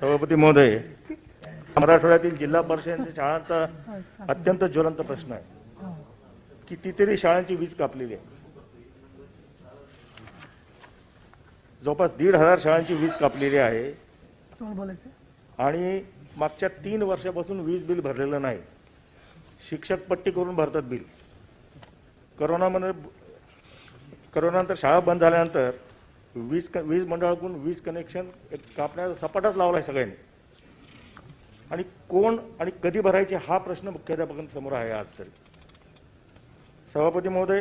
सभापती महोदय मराठवाड्यातील जिल्हा परिषद शाळांचा अत्यंत ज्वलंत प्रश्न आहे. कितीतरी शाळांची वीज कापलेली आहे. जवळपास दीड हजार शाळांची वीज कापलेली आहे. आणि मागच्या तीन वर्षापासून वीज बिल भरलेलं नाही. शिक्षक पट्टी करून भरतात बिल. करोनामध्ये करोनानंतर शाळा बंद झाल्यानंतर वीज क- वीज मंडळाकडून वीज कनेक्शन एक कापण्याचा सपाटाच लावला आहे सगळ्यांनी. आणि कोण आणि कधी भरायचे हा प्रश्न मुख्याध्यापकांसमोर आहे आज तरी. सभापती महोदय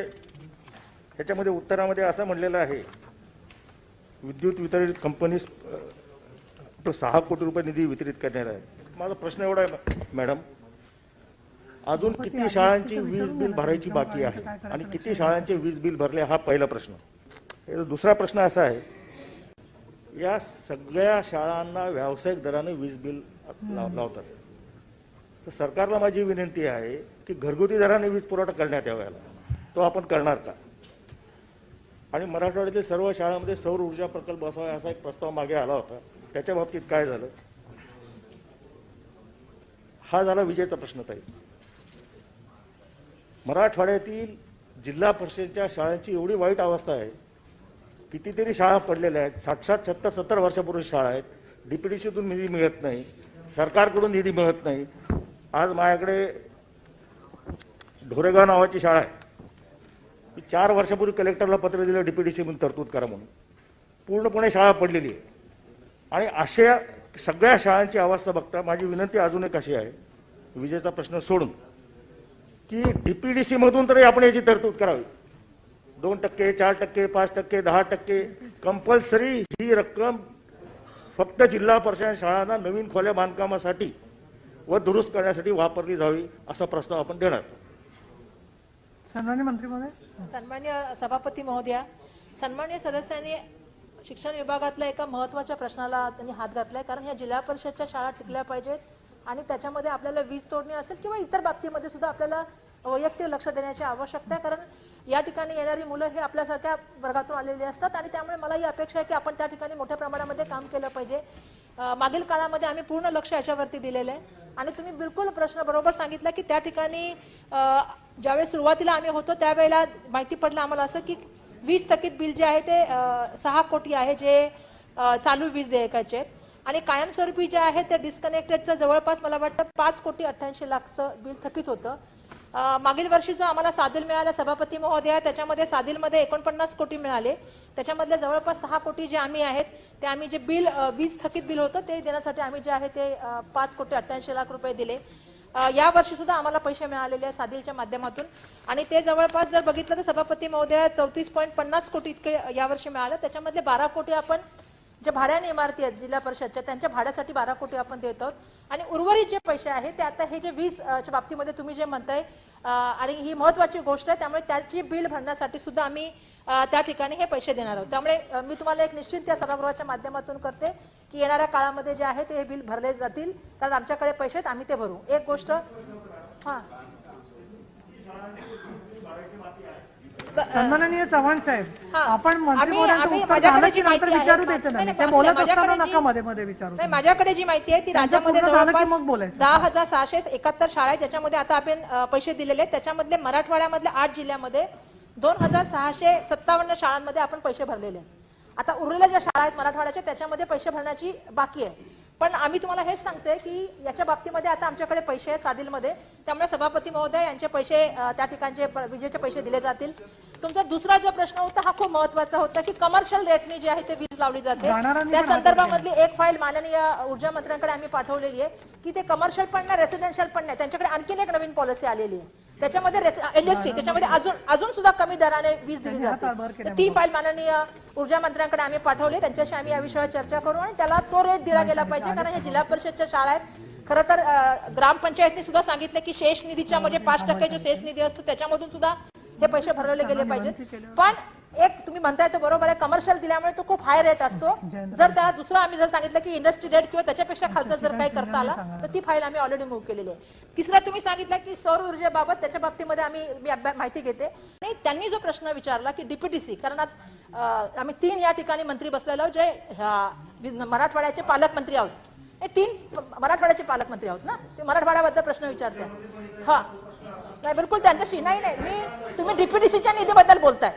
ह्याच्यामध्ये उत्तरामध्ये असं म्हणलेलं आहे विद्युत वितरित कंपनीस सहा कोटी रुपये निधी वितरित करणार आहे. माझा प्रश्न एवढा आहे मॅडम. अजून किती शाळांची वीज बिल भरायची बाकी आहे? आणि किती शाळांचे वीज बिल भरले हा पहिला प्रश्न. दुसरा प्रश्न असा आहे या सगळ्या शाळांना व्यावसायिक दराने वीज बिल लाव- लावतात. तर सरकारला माझी विनंती आहे की घरगुती दराने वीज पुरवठा करण्यात यावा तो आपण करणार का? आणि मराठवाड्यातील सर्व शाळांमध्ये सौर ऊर्जा प्रकल्प बसवावा असा एक प्रस्ताव मागे आला होता. त्याच्या बाबतीत काय झालं? हा झाला विजेचा प्रश्न ताई. मराठवाड्यातील जिल्हा परिषदेच्या शाळांची एवढी वाईट अवस्था आहे कितीतरी शाळा पडलेल्या आहेत. साठ साठ सत्तर सत्तर वर्षापूर्वी शाळा आहेत. डीपीडीसीतून निधी मिळत नाही. सरकारकडून निधी मिळत नाही. आज माझ्याकडे ढोरेगाव नावाची शाळा आहे. मी चार वर्षापूर्वी कलेक्टरला पत्र दिलं डीपीडीसी म्हणून तरतूद करा म्हणून. पूर्णपणे शाळा पडलेली आहे. आणि अशा सगळ्या शाळांची अवस्था बघता माझी विनंती अजून एक अशी आहे विजेचा प्रश्न सोडून की डीपीडीसी मधून तरी आपण याची तरतूद करावी. दोन टक्के चार टक्के पाच टक्के दहा टक्के. कंपल्सरी ही रक्कम फक्त जिल्हा परिषद शाळांना नवीन खोल्या बांधकामासाठी व दुरुस्त करण्यासाठी वापरली जावी असा प्रस्ताव आपण देणार सन्मान्य मंत्री महोदय. सन्मान्य सभापती महोदया सन्मान्य सदस्यांनी शिक्षण विभागातल्या एका महत्त्वाच्या प्रश्नाला त्यांनी हात घातलाय कारण ह्या जिल्हा परिषदच्या शाळा टिकल्या पाहिजेत आणि त्याच्यामध्ये आपल्याला वीज तोडणी असेल किंवा इतर बाबतीमध्ये सुद्धा आपल्याला वैयक्तिक लक्ष देण्याची आवश्यकता आहे. कारण या ठिकाणी येणारी मुलं हे आपल्यासारख्या वर्गातून आलेली असतात आणि त्यामुळे मला ही अपेक्षा आहे की आपण त्या ठिकाणी मोठ्या प्रमाणामध्ये काम केलं पाहिजे. मागील काळामध्ये आम्ही पूर्ण लक्ष याच्यावरती दिलेलं आहे. आणि तुम्ही बिलकुल प्रश्न बरोबर सांगितला की त्या ठिकाणी ज्यावेळेस सुरुवातीला आम्ही होतो त्यावेळेला माहिती पडलं आम्हाला असं की वीज थकीत बिल जे आहे ते सहा कोटी आहे जे चालू वीज देयकाचे. आणि कायमस्वरूपी जे आहे ते डिस्कनेक्टेडचं जवळपास मला वाटतं पाच कोटी अठ्ठ्याऐंशी लाखचं बिल थकीत होतं. मागील वर्षी जो आम्हाला साधील मिळाला सभापती महोदया त्याच्यामध्ये साधीलमध्ये एकोणपन्नास कोटी मिळाले. त्याच्यामधले जवळपास सहा कोटी जे आम्ही आहेत ते आम्ही जे बिल वीज थकीत बिल होतं ते देण्यासाठी आम्ही जे आहे ते पाच कोटी अठ्ठ्याऐंशी लाख रुपये दिले. या वर्षी सुद्धा आम्हाला पैसे मिळालेले आहेत साधीलच्या माध्यमातून. आणि ते जवळपास जर बघितलं तर सभापती महोदया चौतीस पॉईंट पन्नास कोटी इतके यावर्षी मिळालं. त्याच्यामधले बारा कोटी आपण जे भाड्याने इमारती आहेत जिल्हा परिषदच्या त्यांच्या भाड्यासाठी बारा कोटी आपण देत आहोत. आणि उर्वरित जे पैसे आहेत ते आता हे जे वीज च्या बाबतीमध्ये तुम्ही जे म्हणताय आणि ही महत्वाची गोष्ट आहे त्यामुळे त्याची बिल भरण्यासाठी सुद्धा आम्ही त्या ठिकाणी हे पैसे देणार आहोत. त्यामुळे मी तुम्हाला एक निश्चित त्या सभागृहाच्या माध्यमातून करते की येणाऱ्या काळामध्ये जे आहे ते हे बिल भरले जातील. कारण आमच्याकडे पैसे आहेत आम्ही ते भरू. एक गोष्ट हा. सन्माननीय चव्हाण साहेब. आपण आहे- विचारू देते नाही, बोलत असताना नका मध्ये मध्ये विचारू नाही माझ्याकडे जी माहिती आहे ती राज्यामध्ये जवळपास. दहा हजार सहाशे एकाहत्तर शाळा आहेत ज्याच्यामध्ये आता आपण पैसे दिलेले आहेत. त्याच्यामधले मराठवाड्यामधल्या आठ जिल्ह्यामध्ये दोन हजार सहाशे सत्तावन्न शाळांमध्ये आपण पैसे भरलेले आहेत. आता उरलेल्या ज्या शाळा आहेत मराठवाड्याच्या त्याच्यामध्ये पैसे भरण्याची बाकी आहे. पण आम्ही तुम्हाला हेच सांगते की याच्या बाबतीमध्ये आता आमच्याकडे पैसे आहेत साधीलमध्ये त्यामुळे सभापती महोदय यांचे पैसे त्या ठिकाणचे विजेचे पैसे दिले जातील. तुमचा दुसरा जो प्रश्न होता हा खूप महत्त्वाचा होता की कमर्शियल रेटनी जे आहे ते वीज लावली जाते. त्या संदर्भामधली एक फाईल माननीय ऊर्जा मंत्र्यांकडे आम्ही पाठवलेली आहे की ते कमर्शियल पण नाही रेसिडेन्शियल पण नाही. त्यांच्याकडे आणखीन एक नवीन पॉलिसी आलेली आहे. त्याच्यामध्ये इंडस्ट्री त्याच्यामध्ये अजून अजून सुद्धा कमी दराने वीज दिली जाते. ती फाईल माननीय ऊर्जा मंत्र्यांकडे आम्ही पाठवली. त्यांच्याशी आम्ही या विषयावर चर्चा करू आणि त्याला तो रेट दिला गेला पाहिजे. कारण हे जिल्हा परिषदच्या शाळा आहेत. खरं तर ग्रामपंचायतने सुद्धा सांगितलं की शेष निधीच्या म्हणजे पाच टक्के जो शेष निधी असतो त्याच्यामधून सुद्धा हे पैसे भरवले गेले पाहिजेत. पण एक तुम्ही म्हणताय तो बरोबर आहे. कमर्शियल दिल्यामुळे तो खूप हाय रेट असतो. जर त्याला दुसरं आम्ही जर सांगितलं की इंडस्ट्री रेट किंवा त्याच्यापेक्षा खालचा जर काही करता आला तर ती फाईल आम्ही ऑलरेडी मूव्ह केलेली आहे. तिसरा तुम्ही सांगितलं की सौर ऊर्जेबाबत त्याच्या बाबतीमध्ये आम्ही मी माहिती घेते. आणि त्यांनी जो प्रश्न विचारला की डीपीटीसी कारण आज आम्ही तीन या ठिकाणी मंत्री बसलेलो आहोत जे मराठवाड्याचे पालकमंत्री आहोत. हे तीन मराठवाड्याचे पालकमंत्री आहोत ना? ते मराठवाड्याबद्दल प्रश्न विचारताय. हा. नाही बिलकुल त्यांच्याशी नाही नाही. मी तुम्ही डीपीडीसीच्या निधीबद्दल बोलताय.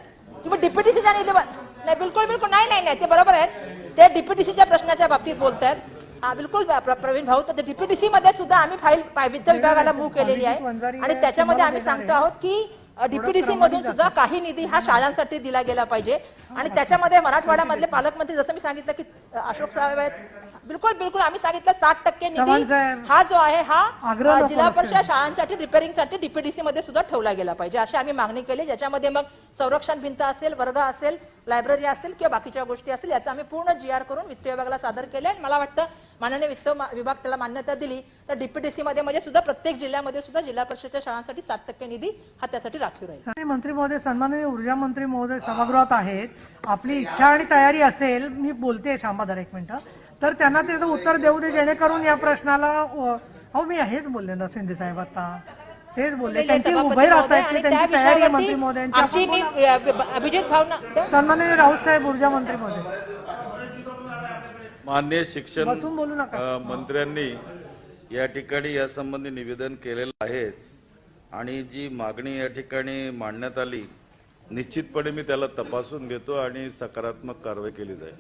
तुम्ही डीपीडीसीच्या निधी नाही बिलकुल बिलकुल. नाही नाही नाही. ते बरोबर आहेत. ते डीपीडीसीच्या प्रश्नाच्या बाबतीत बोलतायत हा बिलकुल प्र- प्रवीण भाऊ तर डीपीडीसी मध्ये सुद्धा आम्ही फाईल वित्त विभागाला मूव्ह केलेली आहे. आणि त्याच्यामध्ये आम्ही सांगतो आहोत की डीपीडीसी मधून सुद्धा काही निधी हा शाळांसाठी दिला गेला पाहिजे. आणि त्याच्यामध्ये मराठवाड्यामधले पालकमंत्री जसं मी सांगितलं की अशोक साहेब आहेत बिलकुल बिलकुल. आम्ही सांगितलं साठ टक्के चव्हाण निधी साहेब. हा जो आहे हा आग्रह अ, नको जिल्हा परिषद शाळांसाठी रिपेअरिंगसाठी डीपीडीसी मध्ये सुद्धा ठेवला गेला पाहिजे. अशी आम्ही मागणी केली. ज्याच्यामध्ये मग संरक्षण भिंत असेल वर्ग असेल लायब्ररी असेल किंवा बाकीच्या गोष्टी असतील याचा आम्ही पूर्ण जी आर करून वित्त विभागाला सादर केले. आणि मला वाटतं माननीय वित्त मा- विभाग त्याला मान्यता दिली. तर डीपीडीसी मध्ये म्हणजे सुद्धा प्रत्येक जिल्ह्यामध्ये सुद्धा जिल्हा परिषदच्या शाळांसाठी सात टक्के निधी हा त्यासाठी राखीव राहील. मंत्री महोदय सन्माननीय ऊर्जा मंत्री महोदय सभागृहात आहेत. आपली इच्छा आणि तयारी असेल मी बोलते शांबाधर एक मिनिट. तर त्यांना त्याचं उत्तर देऊ दे जेणेकरून या प्रश्नाला अहो मी हेच बोलले ना शिंदे साहेब आता. तेच बोलले. त्यांची उभे राहत महोदय आहेत आणि ते त्या त्यांची तयारी आहे मंत्री महोदयांची. अभिजित भावना सन्माननीय राऊत साहेब ऊर्जा मंत्री महोदय. मान्य शिक्षण बोलू नका. मंत्र्यांनी या ठिकाणी यासंबंधी निवेदन केलेलं आहेच. आणि जी मागणी या ठिकाणी मांडण्यात आली निश्चितपणे मी त्याला तपासून घेतो आणि सकारात्मक कारवाई केली जाईल.